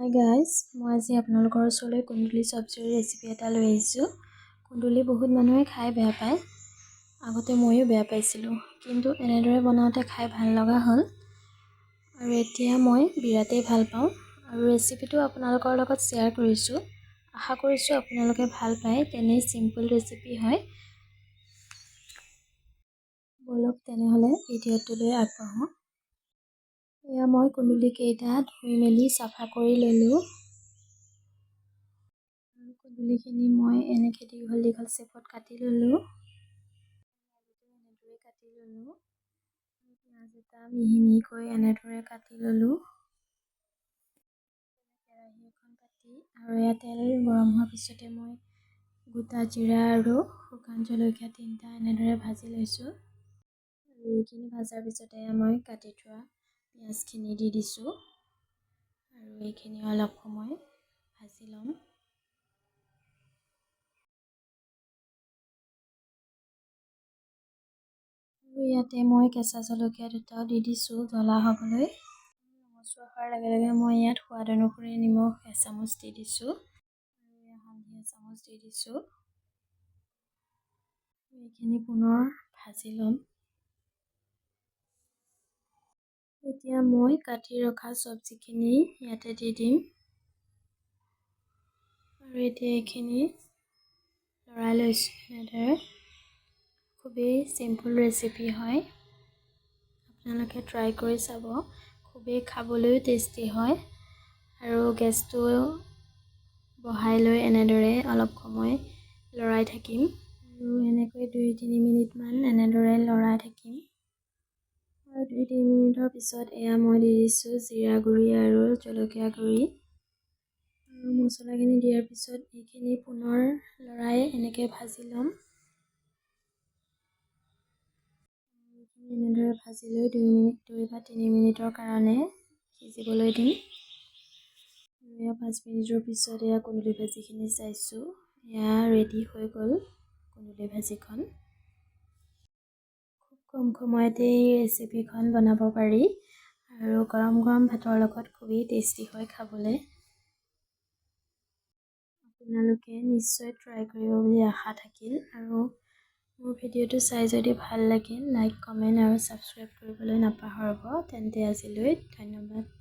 Hi guys মই আজি আপোনালোকৰ ওচৰলৈ কুন্দুলি চব্জিৰ ৰেচিপি এটা লৈ আহিছোঁ। কুন্দুলি বহুত মানুহে খাই বেয়া পায়। আগতে ময়ো বেয়া পাইছিলোঁ। কিন্তু এনেদৰে বনাওঁতে খাই ভাল লগা হ'ল। আৰু এতিয়া মই বিৰাটেই ভাল পাওঁ। আৰু ৰেচিপিটো আপোনালোকৰ লগত শ্বেয়াৰ কৰিছোঁ। আশা কৰিছোঁ আপোনালোকে ভাল পায়। তেনেই চিম্পুল ৰেচিপি হয়। ব'লক তেনেহ'লে ভিডিঅ'টোলৈ আগবাঢ়োঁ। এয়া মই কুন্দুলিকেইটা ধুই মেলি চাফা কৰি ল'লোঁ। কুন্দুলিখিনি মই এনেকৈ দীঘল দীঘল চেপত কাটি ল'লোঁ। এনেদৰে কাটি ল'লোঁ। আৰু পিঁয়াজ এটা মিহি মিহিকৈ এনেদৰে কাটি ল'লোঁ। কেৰাহী এখন পাতি আৰু এয়া তেল গৰম হোৱাৰ পিছতে মই গোটা জিৰা আৰু শুকান জলকীয়া তিনিটা এনেদৰে ভাজি লৈছোঁ। এইখিনি ভজাৰ পিছতে মই কাটি থোৱা পিঁয়াজখিনি দি দিছোঁ। আৰু এইখিনি অলপ সময় ভাজি ল'ম। আৰু ইয়াতে মই কেঁচা জলকীয়া দুটাও দি দিছোঁ জ্বলা হ'বলৈ। ৰঙচুৱা হোৱাৰ লগে লগে মই ইয়াত সোৱাদ অনুসৰি নিমখ এচামুচ দি দিছোঁ। আৰু হালধি এচামুচ দি দিছোঁ। এইখিনি পুনৰ ভাজি ল'ম। এতিয়া মই কাটি ৰখা চব্জিখিনি ইয়াতে দি দিম। আৰু এতিয়া এইখিনি লৰাই লৈছোঁ এনেদৰে। খুবেই চিম্পুল ৰেচিপি হয়। আপোনালোকে ট্ৰাই কৰি চাব। খুবেই খাবলৈও টেষ্টি হয়। আৰু গেছটো বহাই লৈ এনেদৰে অলপ সময় লৰাই থাকিম। আৰু এনেকৈ দুই তিনি মিনিটমান এনেদৰে লৰাই থাকিম। আৰু দুই তিনি মিনিটৰ পিছত এয়া মই দি দিছোঁ জিৰা গুড়ি আৰু জলকীয়া গুড়ি। আৰু মছলাখিনি দিয়াৰ পিছত এইখিনি পুনৰ লৰাই এনেকৈ ভাজি ল'ম। এনেদৰে ভাজি লৈ দুই মিনিট দুই বা তিনি মিনিটৰ কাৰণে সিজিবলৈ দিম। এয়া পাঁচ মিনিটৰ পিছত এয়া কুন্দুলি ভাজিখিনি চাইছোঁ। এয়া ৰেডি হৈ গ'ল কুন্দুলি ভাজিখন। কম সময়তে এই ৰেচিপিখন বনাব পাৰি আৰু গৰম গৰম ভাতৰ লগত খুবেই টেষ্টি হয় খাবলৈ। আপোনালোকে নিশ্চয় ট্ৰাই কৰিব বুলি আশা থাকিল আৰু মোৰ ভিডিঅ'টো চাই যদি ভাল লাগিল লাইক কমেণ্ট আৰু ছাবস্ক্ৰাইব কৰিবলৈ নাপাহৰিব। তেন্তে আজিলৈ ধন্যবাদ।